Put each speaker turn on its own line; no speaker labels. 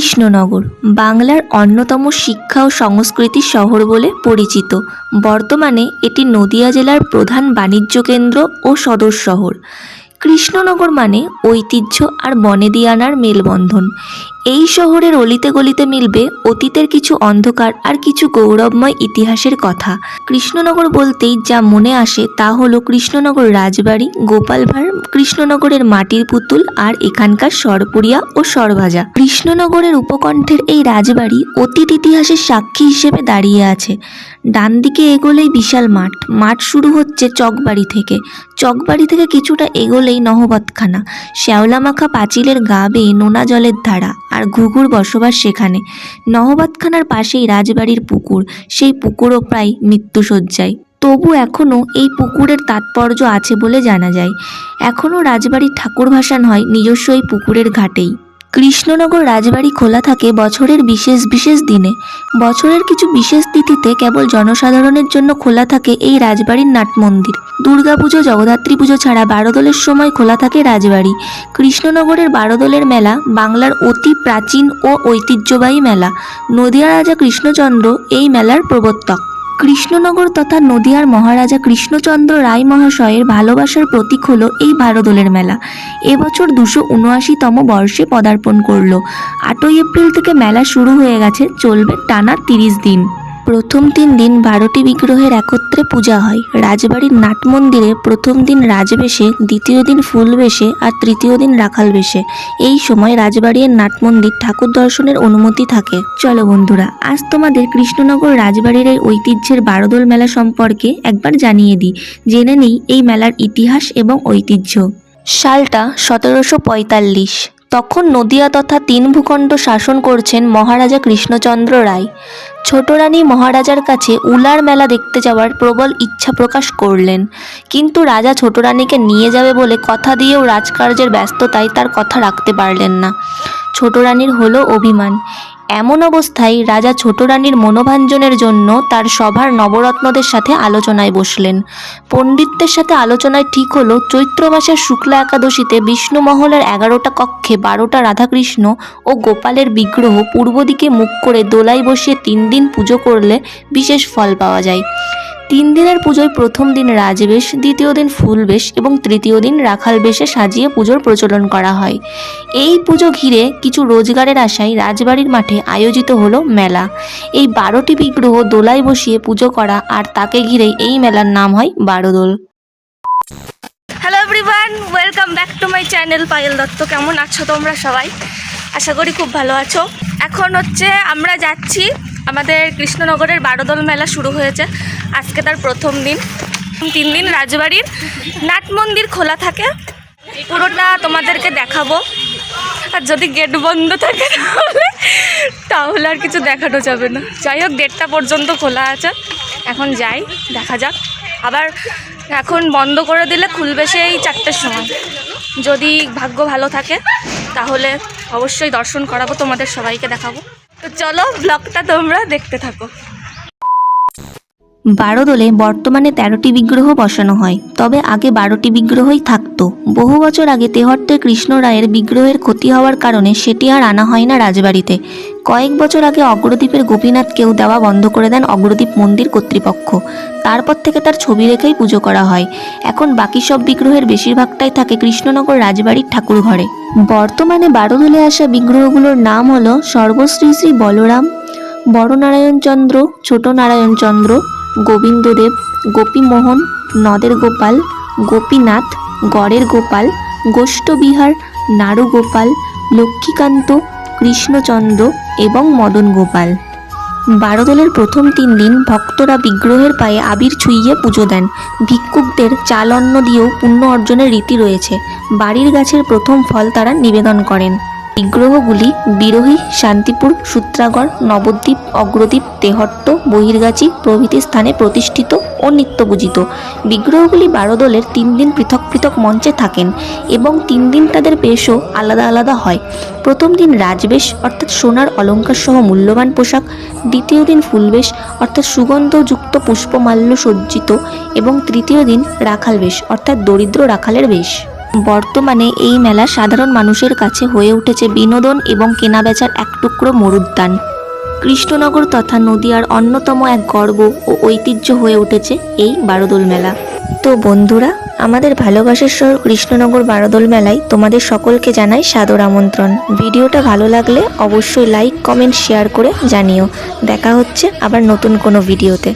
কৃষ্ণনগর, বাংলার অন্যতম শিক্ষা ও সংস্কৃতির শহর বলে পরিচিত। বর্তমানে এটি নদিয়া জেলার প্রধান বাণিজ্য কেন্দ্র ও সদর শহর। কৃষ্ণনগর মানে ঐতিহ্য আর বনেদিয়ানার মেলবন্ধন। এই শহরের অলিতে গলিতে মিলবে অতীতের কিছু অন্ধকার আর কিছু গৌরবময় ইতিহাসের কথা। কৃষ্ণনগর বলতেই যা মনে আসে তা হলো কৃষ্ণনগর রাজবাড়ি গোপাল ভাঁড় কৃষ্ণনগরের মাটির পুতুল আর এখানকার সরপুরিয়া ও সরভাজা। কৃষ্ণনগরের উপকণ্ঠের এই রাজবাড়ি অতীত ইতিহাসের সাক্ষী হিসেবে দাঁড়িয়ে আছে। ডান দিকে এগোলেই বিশাল মাঠ। মাঠ শুরু হচ্ছে চকবাড়ি থেকে। চকবাড়ি থেকে কিছুটা এগোলেই নহবতখানা। শ্যাওলামাখা পাঁচিলের গা বেয়ে নোনা জলের ধারা। আর ঘুঘুর বসবাস সেখানে। নহবাদখানার পাশেই রাজবাড়ির পুকুর, সেই পুকুরও প্রায় মৃত্যুসজ্জায় তবু এখনও এই পুকুরের তাৎপর্য আছে বলে জানা যায়। এখনও রাজবাড়ির ঠাকুর ভাসান হয় নিজস্ব এই পুকুরের ঘাটেই। কৃষ্ণনগর রাজবাড়ি খোলা থাকে বছরের বিশেষ বিশেষ দিনে। বছরের কিছু বিশেষ তিথিতে কেবল জনসাধারণের জন্য খোলা থাকে এই রাজবাড়ির নাট মন্দির। দুর্গাপুজো, জগদ্ধাত্রী পুজো ছাড়া বারোদলের সময় খোলা থাকে রাজবাড়ি। কৃষ্ণনগরের বারোদলের মেলা বাংলার অতি প্রাচীন ও ঐতিহ্যবাহী মেলা। নদিয়া রাজা কৃষ্ণচন্দ্র এই মেলার প্রবর্তক। কৃষ্ণনগর তথা নদিয়ার মহারাজা কৃষ্ণচন্দ্র রায় মহাশয়ের ভালোবাসার প্রতীক হলো এই ভারদোলের মেলা। এবছর দুশো উনআশিতম বর্ষে পদার্পণ করল। আটই এপ্রিল থেকে মেলা শুরু হয়ে গেছে, চলবে টানা তিরিশ দিন। প্রথম তিন দিন বারোটি বিগ্রহের একত্রে পূজা হয়। রাজবাড়ির নাট মন্দিরে প্রথম দিন রাজবেশে, দ্বিতীয় দিন ফুল বেশে আর তৃতীয় দিন রাখাল বেশে এই সময় রাজবাড়ির নাট মন্দির ঠাকুর দর্শনের অনুমতি থাকে। চলো বন্ধুরা, আজ তোমাদের কৃষ্ণনগর রাজবাড়ির এই ঐতিহ্যের বারোদল মেলা সম্পর্কে একবার জানিয়ে দিই। জেনে নিই এই মেলার ইতিহাস এবং ঐতিহ্য। সালটা সতেরোশো পঁয়তাল্লিশ। তখন নদিয়া তথা তিন ভূখণ্ড শাসন করছেন মহারাজা কৃষ্ণচন্দ্র রায়। ছোট রানী মহারাজার কাছে উলার মেলা দেখতে যাওয়ার প্রবল ইচ্ছা প্রকাশ করলেন। কিন্তু রাজা ছোট রানীকে নিয়ে যাবে বলে কথা দিয়েও রাজকার্যের ব্যস্ততায় তার কথা রাখতে পারলেন না। ছোট রানীর হলো অভিমান। এমন অবস্থায় রাজা ছোট রানীর মনোভাঞ্জনের জন্য তার সভার নবরত্নদের সাথে আলোচনায় বসলেন। পণ্ডিতদের সাথে আলোচনায় ঠিক হলো, চৈত্র মাসের শুক্লা একাদশীতে বিষ্ণু মহলের এগারোটা কক্ষে বারোটা রাধাকৃষ্ণ ও গোপালের বিগ্রহ পূর্ব দিকে মুখ করে দোলাই বসিয়ে তিন দিন পুজো করলে বিশেষ ফল পাওয়া যায়। তিন দিনের পুজোয় প্রথম দিন রাজবেশ, দ্বিতীয় দিন ফুলবেশ এবং তৃতীয় দিন রাখাল বেশে সাজিয়ে পুজোর প্রচলন করা হয়। এই পুজো ঘিরে কিছু রোজগারের আশায় রাজবাড়ির মাঠে আয়োজিত হলো মেলা। এই বারোটি বিগ্রহ দোলায় বসিয়ে পুজো করা আর তাকে ঘিরেই এই মেলার নাম হয় Barodol.
Hello everyone welcome back to my channel Payel Dutta. কেমন আছো তোমরা সবাই? আশা করি খুব ভালো আছো। এখন হচ্ছে আমরা যাচ্ছি আমাদের কৃষ্ণনগরের বারোদল মেলা শুরু হয়েছে। আজকে তার প্রথম দিন। তিন দিন রাজবাড়ির নাট মন্দির খোলা থাকে। পুরোটা তোমাদেরকে দেখাবো। আর যদি গেট বন্ধ থাকে তাহলে তাহলে আর কিছু দেখানো যাবে না। যাই হোক দেড়টা পর্যন্ত খোলা আছে। এখন যাই, দেখা যাক। আবার এখন বন্ধ করে দিলে খুলবে সেই চারটের সময়। যদি ভাগ্য ভালো থাকে, তাহলে অবশ্যই দর্শন করাবো, তোমাদের সবাইকে দেখাবো। তো চলো ব্লগটা তোমরা দেখতে থাকো।
বারোদোলে বর্তমানে তেরোটি বিগ্রহ বসানো হয়, তবে আগে বারোটি বিগ্রহই থাকতো। বহু বছর আগে তেহট্টের কৃষ্ণ রায়ের বিগ্রহের ক্ষতি হওয়ার কারণে সেটি আর আনা হয় না রাজবাড়িতে। কয়েক বছর আগে অগ্রদ্বীপের গোপীনাথকেও দেওয়া বন্ধ করে দেন অগ্রদ্বীপ মন্দির কর্তৃপক্ষ। তারপর থেকে তার ছবি রেখেই পুজো করা হয়। এখন বাকি সব বিগ্রহের বেশিরভাগটাই থাকে কৃষ্ণনগর রাজবাড়ির ঠাকুর ঘরে বর্তমানে বারোদোলে আসা বিগ্রহগুলোর নাম হলো সর্বশ্রী শ্রী বলরাম বড় নারায়ণচন্দ্র ছোট নারায়ণচন্দ্র গোবিন্দদেব, গোপীমোহন, নদের গোপাল, গোপীনাথ, গড়ের গোপাল, গোষ্ঠবিহার, নারুগোপাল, লক্ষ্মীকান্ত, কৃষ্ণচন্দ্র এবং মদন গোপাল। বারোদলের প্রথম তিন দিন ভক্তরা বিগ্রহের পায়ে আবির ছুঁইয়ে পুজো দেন। ভিক্ষুকদের চাল অন্ন দিয়েও পুণ্য অর্জনের রীতি রয়েছে। বাড়ির গাছের প্রথম ফল তারা নিবেদন করেন। বিগ্রহগুলি বিরোহী, শান্তিপুর, সূত্রাগড়, নবদ্বীপ, অগ্রদ্বীপ, তেহট্ট বহির্গাছি প্রভৃতি স্থানে প্রতিষ্ঠিত ও নিত্যপূজিত। বিগ্রহগুলি বারোদলের তিন দিন পৃথক পৃথক মঞ্চে থাকেন এবং তিন দিন তাদের বেশও আলাদা আলাদা হয়। প্রথম দিন রাজবেশ, অর্থাৎ সোনার অলঙ্কার সহ মূল্যবান পোশাক, দ্বিতীয় দিন ফুলবেশ, অর্থাৎ সুগন্ধযুক্ত পুষ্পমাল্য সজ্জিত, এবং তৃতীয় দিন রাখাল বেশ অর্থাৎ দরিদ্র রাখালের বেশ। বর্তমানে এই মেলা সাধারণ মানুষের কাছে হয়ে উঠেছে বিনোদন এবং কেনাবেচার এক টুকরো মরুদ্যান। কৃষ্ণনগর তথা নদিয়ার অন্যতম এক গর্ব ও ঐতিহ্য হয়ে উঠেছে এই বারোদোল মেলা। তো বন্ধুরা, আমাদের ভালোবাসার শহর কৃষ্ণনগর বারোদোল মেলায় তোমাদের সকলকে জানাই সাদর আমন্ত্রণ। ভিডিওটা ভালো লাগলে অবশ্যই লাইক, কমেন্ট, শেয়ার করে জানিও। দেখা হচ্ছে আবার নতুন কোনো ভিডিওতে।